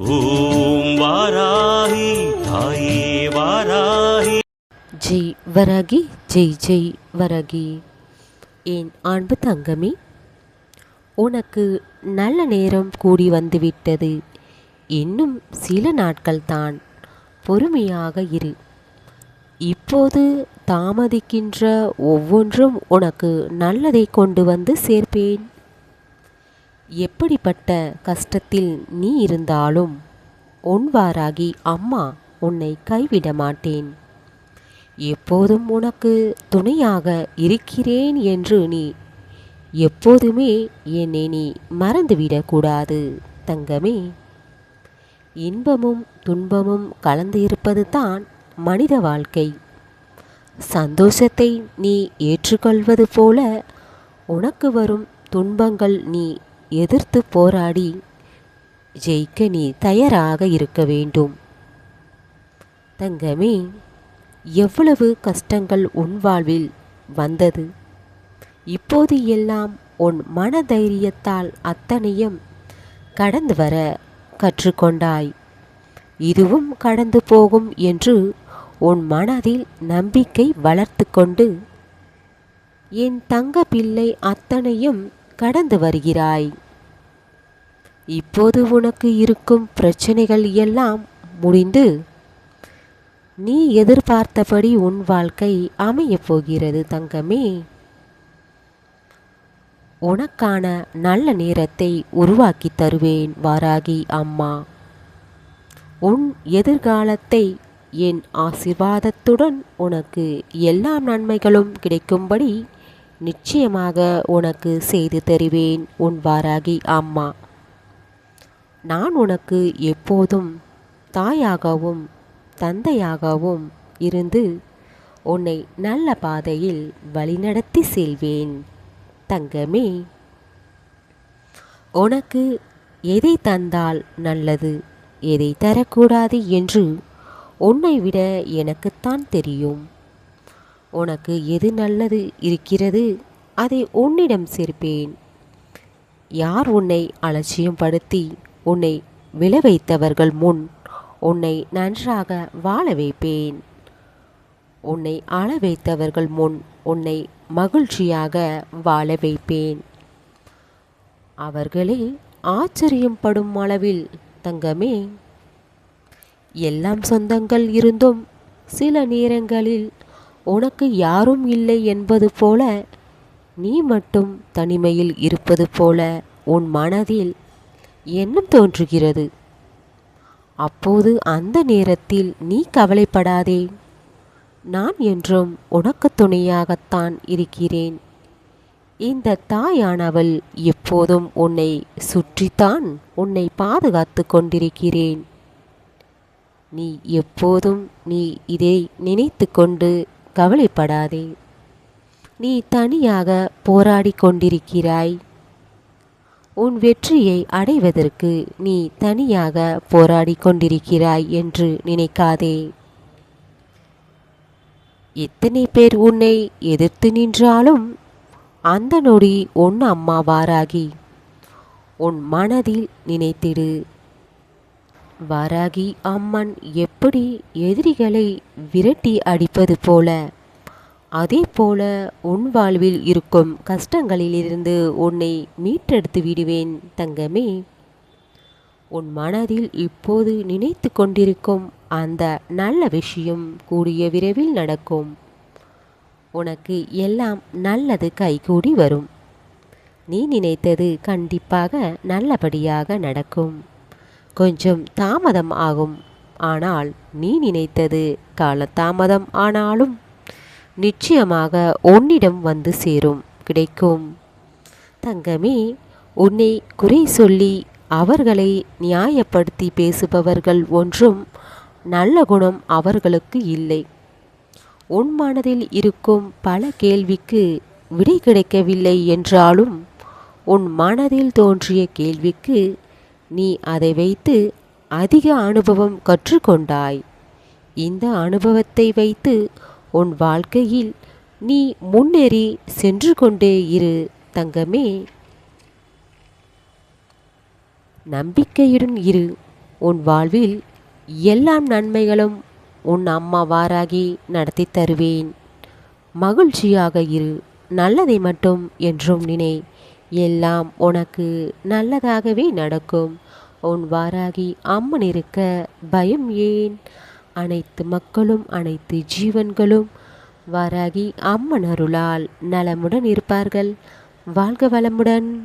ஓம் வாராகி தாயே வாராகி. ஜெய் வரகி ஜெய் ஜெய் வரகி. என் அன்பு தங்கமி உனக்கு நல்ல நேரம் கூடி வந்துவிட்டது. இன்னும் சில நாட்கள்தான் பொறுமையாக இரு. இப்போது தாமதிக்கின்ற ஒவ்வொன்றும் உனக்கு நல்லதை கொண்டு வந்து சேர்ப்பேன். எப்படிப்பட்ட கஷ்டத்தில் நீ இருந்தாலும் உன்வாராகி அம்மா உன்னை கைவிட மாட்டேன். எப்போதும் உனக்கு துணையாக இருக்கிறேன் என்று நீ எப்போதுமே என்னை நீ மறந்துவிடக்கூடாது தங்கமே. இன்பமும் துன்பமும் கலந்து இருப்பது தான் மனித வாழ்க்கை. சந்தோஷத்தை நீ ஏற்றுக்கொள்வது போல உனக்கு வரும் துன்பங்கள் நீ எதிர்த்து போராடி ஜெயிக்க நீ தயாராக இருக்க வேண்டும். தங்கமே எவ்வளவு கஷ்டங்கள் உன் வாழ்வில் வந்தது? இப்போது எல்லாம் உன் மன தைரியத்தால் அத்தனையும் கடந்து வர கற்றுக்கொண்டாய். இதுவும் கடந்து போகும் என்று உன் மனதில் நம்பிக்கை வளர்த்து கொண்டு என் தங்க பிள்ளை அத்தனையும் கடந்து வருகிறாய். இப்போது உனக்கு இருக்கும் பிரச்சனைகள் எல்லாம் முடிந்து நீ எதிர்பார்த்தபடி உன் வாழ்க்கை அமையப் போகிறது தங்கமே. உனக்கான நல்ல நேரத்தை உருவாக்கி தருவேன் வாராகி அம்மா. உன் எதிர்காலத்தை என் ஆசிர்வாதத்துடன் உனக்கு எல்லா நன்மைகளும் கிடைக்கும்படி நிச்சயமாக உனக்கு செய்து தருவேன் உன் வாராகி அம்மா. நான் உனக்கு எப்போதும் தாயாகவும் தந்தையாகவும் இருந்து உன்னை நல்ல பாதையில் வழிநடத்தி செல்வேன். தங்கமே உனக்கு எதை தந்தால் நல்லது எதை தரக்கூடாது என்று உன்னை விட எனக்குத்தான் தெரியும். உனக்கு எது நல்லது இருக்கிறது அதை உன்னிடம் சேர்ப்பேன். யார் உன்னை அலட்சியப்படுத்தி உன்னை விளைவைத்தவர்கள் முன் உன்னை நன்றாக வாழ வைப்பேன்? உன்னை ஆள வைத்தவர்கள் முன் உன்னை மகிழ்ச்சியாக வாழ வைப்பேன். அவர்களே ஆச்சரியம் படும் அளவில் தங்கமே. எல்லாம் சொந்தங்கள் இருந்தும் சில நேரங்களில் உனக்கு யாரும் இல்லை என்பது போல நீ மட்டும் தனிமையில் இருப்பது போல உன் மனதில் எண்ணம் தோன்றுகிறது? அப்போது அந்த நேரத்தில் நீ கவலைப்படாதே. நான் என்றும் உனக்கு துணையாகத்தான் இருக்கிறேன். இந்த தாயானவள் எப்போதும் உன்னை சுற்றித்தான் உன்னை பாதுகாத்து கொண்டிருக்கிறேன். நீ எப்போதும் நீ இதை நினைத்து கொண்டு கவலைப்படாதே. நீ தனியாக போராடி கொண்டிருக்கிறாய். உன் வெற்றியை அடைவதற்கு நீ தனியாக போராடி கொண்டிருக்கிறாய் என்று நினைக்காதே. எத்தனை பேர் உன்னை எதிர்த்து நின்றாலும் அந்த நொடி உன் அம்மாவாராகி உன் மனதில் நினைத்திடு. வராகி அம்மன் எப்படி எதிரிகளை விரட்டி அடிப்பது போல? அதே போல உன் வாழ்வில் இருக்கும் கஷ்டங்களிலிருந்து உன்னை மீட்டெடுத்து விடுவேன் தங்கமே. உன் மனதில் இப்போது நினைத்து கொண்டிருக்கும் அந்த நல்ல விஷயம் கூடிய விரைவில் நடக்கும். உனக்கு எல்லாம் நல்லது கைகூடி வரும். நீ நினைத்தது கண்டிப்பாக நல்லபடியாக நடக்கும். கொஞ்சம் தாமதம் ஆகும். ஆனால் நீ நினைத்தது காலதாமதம் ஆனாலும் நிச்சயமாக உன்னிடம் வந்து சேரும் கிடைக்கும். தங்கமே உன்னை குறை சொல்லி அவர்களை நியாயப்படுத்தி பேசுபவர்கள் ஒன்றும் நல்ல குணம் அவர்களுக்கு இல்லை. உன் மனதில் இருக்கும் பல கேள்விக்கு விடை கிடைக்கவில்லை என்றாலும் உன் மனதில் தோன்றிய கேள்விக்கு நீ அதை வைத்து அதிக அனுபவம் கற்றுக்கொண்டாய். இந்த அனுபவத்தை வைத்து உன் வாழ்க்கையில் நீ முன்னேறி சென்று கொண்டே இரு தங்கமே. நம்பிக்கையுடன் இரு. உன் வாழ்வில் எல்லாம் நன்மைகளும் உன் அம்மா வாராகி நடத்தி தருவேன். மகிழ்ச்சியாக இரு. நல்லதை மட்டும் என்றும் நினை. எல்லாம் உனக்கு நல்லதாகவே நடக்கும். உன் வாராகி அம்மன் இருக்க பயம் ஏன்? அனைத்து மக்களும் அனைத்து ஜீவன்களும் வாராகி அம்மன் அருளால் நலமுடன் இருப்பார்கள். வாழ்க வளமுடன்.